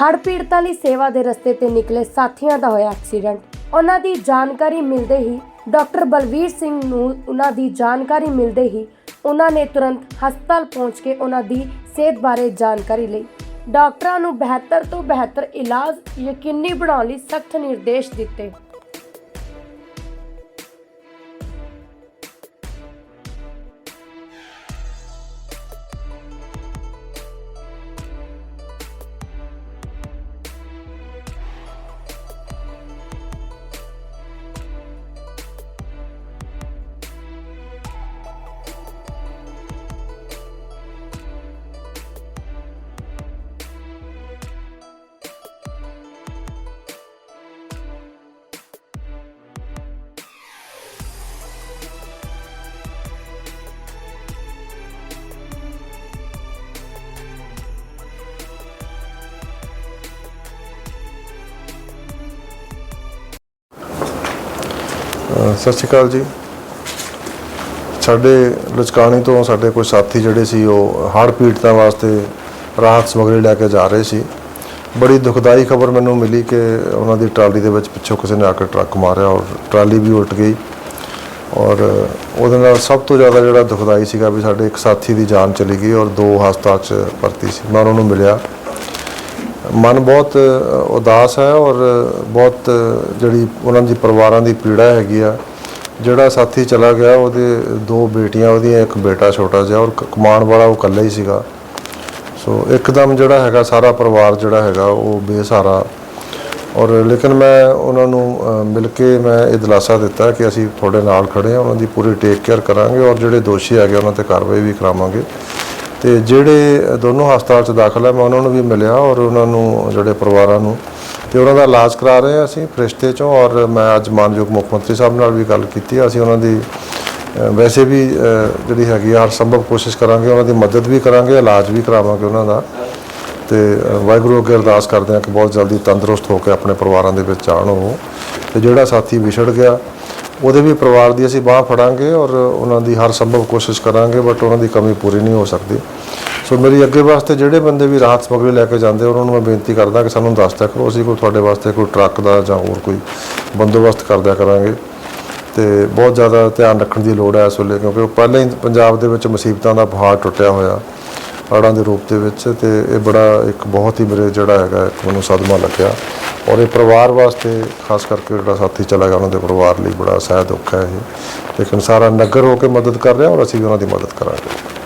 ਹੜ੍ਹ ਪੀੜਤਾਂ ਲਈ ਸੇਵਾ ਦੇ ਰਸਤੇ ਤੇ ਨਿਕਲੇ ਸਾਥੀਆਂ ਦਾ ਹੋਇਆ ਐਕਸੀਡੈਂਟ। ਉਹਨਾਂ ਦੀ ਜਾਣਕਾਰੀ ਮਿਲਦੇ ਹੀ ਡਾਕਟਰ ਬਲਵੀਰ ਸਿੰਘ ਨੂੰ ਉਹਨਾਂ ਦੀ ਜਾਣਕਾਰੀ ਮਿਲਦੇ ਹੀ ਉਹਨਾਂ ਨੇ ਤੁਰੰਤ ਹਸਪਤਾਲ ਪਹੁੰਚ ਕੇ ਉਹਨਾਂ ਦੀ ਸਿਹਤ ਬਾਰੇ ਜਾਣਕਾਰੀ ਲਈ। ਡਾਕਟਰਾਂ ਨੂੰ ਬਿਹਤਰ ਤੋਂ ਬਿਹਤਰ ਇਲਾਜ ਯਕੀਨੀ ਬਣਾਉਣ ਲਈ ਸਖਤ ਨਿਰਦੇਸ਼ ਦਿੱਤੇ। ਸਤਿ ਸ਼੍ਰੀ ਅਕਾਲ ਜੀ। ਸਾਡੇ ਲਚਕਾਣੀ ਤੋਂ ਸਾਡੇ ਕੋਈ ਸਾਥੀ ਜਿਹੜੇ ਸੀ, ਉਹ ਹੜ੍ਹ ਪੀੜਤਾਂ ਵਾਸਤੇ ਰਾਹਤ ਸਮੱਗਰੀ ਲੈ ਕੇ ਜਾ ਰਹੇ ਸੀ। ਬੜੀ ਦੁਖਦਾਈ ਖਬਰ ਮੈਨੂੰ ਮਿਲੀ ਕਿ ਉਹਨਾਂ ਦੀ ਟਰਾਲੀ ਦੇ ਵਿੱਚ ਪਿੱਛੋਂ ਕਿਸੇ ਨੇ ਆ ਕੇ ਟਰੱਕ ਮਾਰਿਆ ਔਰ ਟਰਾਲੀ ਵੀ ਉਲਟ ਗਈ। ਔਰ ਉਹਦੇ ਨਾਲ ਸਭ ਤੋਂ ਜ਼ਿਆਦਾ ਜਿਹੜਾ ਦੁਖਦਾਈ ਸੀਗਾ ਵੀ ਸਾਡੇ ਇੱਕ ਸਾਥੀ ਦੀ ਜਾਨ ਚਲੀ ਗਈ ਔਰ ਦੋ ਹਸਪਤਾਲ 'ਚ ਭਰਤੀ ਸੀ। ਮੈਂ ਉਹਨਾਂ ਨੂੰ ਮਿਲਿਆ। ਮਨ ਬਹੁਤ ਉਦਾਸ ਹੈ ਔਰ ਬਹੁਤ ਜਿਹੜੀ ਉਹਨਾਂ ਦੀ ਪਰਿਵਾਰਾਂ ਦੀ ਪੀੜਾ ਹੈਗੀ ਆ। ਜਿਹੜਾ ਸਾਥੀ ਚਲਾ ਗਿਆ, ਉਹਦੇ ਦੋ ਬੇਟੀਆਂ, ਉਹਦੀਆਂ ਇੱਕ ਬੇਟਾ ਛੋਟਾ ਜਿਹਾ ਔਰ ਕਮਾਉਣ ਵਾਲਾ ਉਹ ਇਕੱਲਾ ਹੀ ਸੀਗਾ। ਸੋ ਇੱਕਦਮ ਜਿਹੜਾ ਹੈਗਾ, ਸਾਰਾ ਪਰਿਵਾਰ ਜਿਹੜਾ ਹੈਗਾ, ਉਹ ਬੇਸਹਾਰਾ। ਔਰ ਲੇਕਿਨ ਮੈਂ ਉਹਨਾਂ ਨੂੰ ਮਿਲ ਕੇ ਮੈਂ ਇਹ ਦਿਲਾਸਾ ਦਿੱਤਾ ਕਿ ਅਸੀਂ ਤੁਹਾਡੇ ਨਾਲ ਖੜੇ ਹਾਂ, ਉਹਨਾਂ ਦੀ ਪੂਰੀ ਟੇਕ ਕੇਅਰ ਕਰਾਂਗੇ ਔਰ ਜਿਹੜੇ ਦੋਸ਼ੀ ਹੈਗੇ, ਉਹਨਾਂ ਤੇ ਕਾਰਵਾਈ ਵੀ ਕਰਾਵਾਂਗੇ। ਤੇ ਜਿਹੜੇ ਦੋਨੋਂ ਹਸਪਤਾਲ 'ਚ ਦਾਖਲ ਹੈ ਮੈਂ ਉਹਨਾਂ ਨੂੰ ਵੀ ਮਿਲਿਆ ਔਰ ਉਹਨਾਂ ਨੂੰ, ਜਿਹੜੇ ਪਰਿਵਾਰਾਂ ਨੂੰ, ਤੇ ਉਹਨਾਂ ਦਾ ਇਲਾਜ ਕਰਾ ਰਹੇ ਹਾਂ ਅਸੀਂ ਫਰਿਸ਼ਤੇ 'ਚੋਂ ਔਰ ਮੈਂ ਅੱਜ ਮਾਨਯੋਗ ਮੁੱਖ ਮੰਤਰੀ ਸਾਹਿਬ ਨਾਲ ਵੀ ਗੱਲ ਕੀਤੀ ਅਸੀਂ ਉਹਨਾਂ ਦੀ ਵੈਸੇ ਵੀ ਜਿਹੜੀ ਹੈਗੀ ਆ, ਹਰ ਸੰਭਵ ਕੋਸ਼ਿਸ਼ ਕਰਾਂਗੇ, ਉਹਨਾਂ ਦੀ ਮਦਦ ਵੀ ਕਰਾਂਗੇ, ਇਲਾਜ ਵੀ ਕਰਾਵਾਂਗੇ ਉਹਨਾਂ ਦਾ, ਤੇ ਵਾਹਿਗੁਰੂ ਅੱਗੇ ਅਰਦਾਸ ਕਰਦੇ ਹਾਂ ਕਿ ਬਹੁਤ ਜਲਦੀ ਤੰਦਰੁਸਤ ਹੋ ਕੇ ਆਪਣੇ ਪਰਿਵਾਰਾਂ ਦੇ ਵਿੱਚ ਆਉਣ ਉਹ, ਤੇ ਜਿਹੜਾ ਸਾਥੀ ਵਿਛੜ ਗਿਆ ਉਹਦੇ ਵੀ ਪਰਿਵਾਰ ਦੀ ਅਸੀਂ ਬਾਹ ਫੜਾਂਗੇ ਔਰ ਉਹਨਾਂ ਦੀ ਹਰ ਸੰਭਵ ਕੋਸ਼ਿਸ਼ ਕਰਾਂਗੇ ਬਟ ਉਹਨਾਂ ਦੀ ਕਮੀ ਪੂਰੀ ਨਹੀਂ ਹੋ ਸਕਦੀ। ਸੋ ਮੇਰੀ ਅੱਗੇ ਵਾਸਤੇ ਜਿਹੜੇ ਬੰਦੇ ਵੀ ਰਾਹਤ ਸਮੱਗਰੀ ਲੈ ਕੇ ਜਾਂਦੇ ਉਹਨਾਂ ਨੂੰ ਮੈਂ ਬੇਨਤੀ ਕਰਦਾ ਕਿ ਸਾਨੂੰ ਦੱਸ ਦਿਆ ਕਰੋ, ਅਸੀਂ ਕੋਈ ਤੁਹਾਡੇ ਵਾਸਤੇ ਕੋਈ ਟਰੱਕ ਦਾ ਜਾਂ ਹੋਰ ਕੋਈ ਬੰਦੋਬਸਤ ਕਰ ਦਿਆ ਕਰਾਂਗੇ। ਤੇ ਬਹੁਤ ਜ਼ਿਆਦਾ ਧਿਆਨ ਰੱਖਣ ਦੀ ਲੋੜ ਹੈ ਇਸ ਵੇਲੇ, ਕਿਉਂਕਿ ਉਹ ਪਹਿਲਾਂ ਹੀ ਪੰਜਾਬ ਦੇ ਵਿੱਚ ਮੁਸੀਬਤਾਂ ਦਾ ਪਹਾੜ ਟੁੱਟਿਆ ਹੋਇਆ। ਹੜ੍ਹਾਂ ਦੇ ਰੂਪ ਦੇ ਵਿੱਚ ਤੇ ਇਹ ਬੜਾ ਇੱਕ ਬਹੁਤ ਹੀ ਮੇਰੇ ਜਿਹੜਾ ਹੈਗਾ ਇੱਕ ਮੈਨੂੰ ਸਦਮਾ ਲੱਗਿਆ। ਔਰ ਇਹ ਪਰਿਵਾਰ ਵਾਸਤੇ ਖਾਸ ਕਰਕੇ ਜਿਹੜਾ ਸਾਥੀ ਚਲਾ ਗਿਆ, ਉਹਨਾਂ ਦੇ ਪਰਿਵਾਰ ਲਈ ਬੜਾ ਸਹਿ ਦੁੱਖ ਹੈ ਇਹ। ਲੇਕਿਨ ਸਾਰਾ ਨਗਰ ਹੋ ਕੇ ਮਦਦ ਕਰ ਰਿਹਾ ਔਰ ਅਸੀਂ ਵੀ ਉਹਨਾਂ ਦੀ ਮਦਦ ਕਰਾਂਗੇ।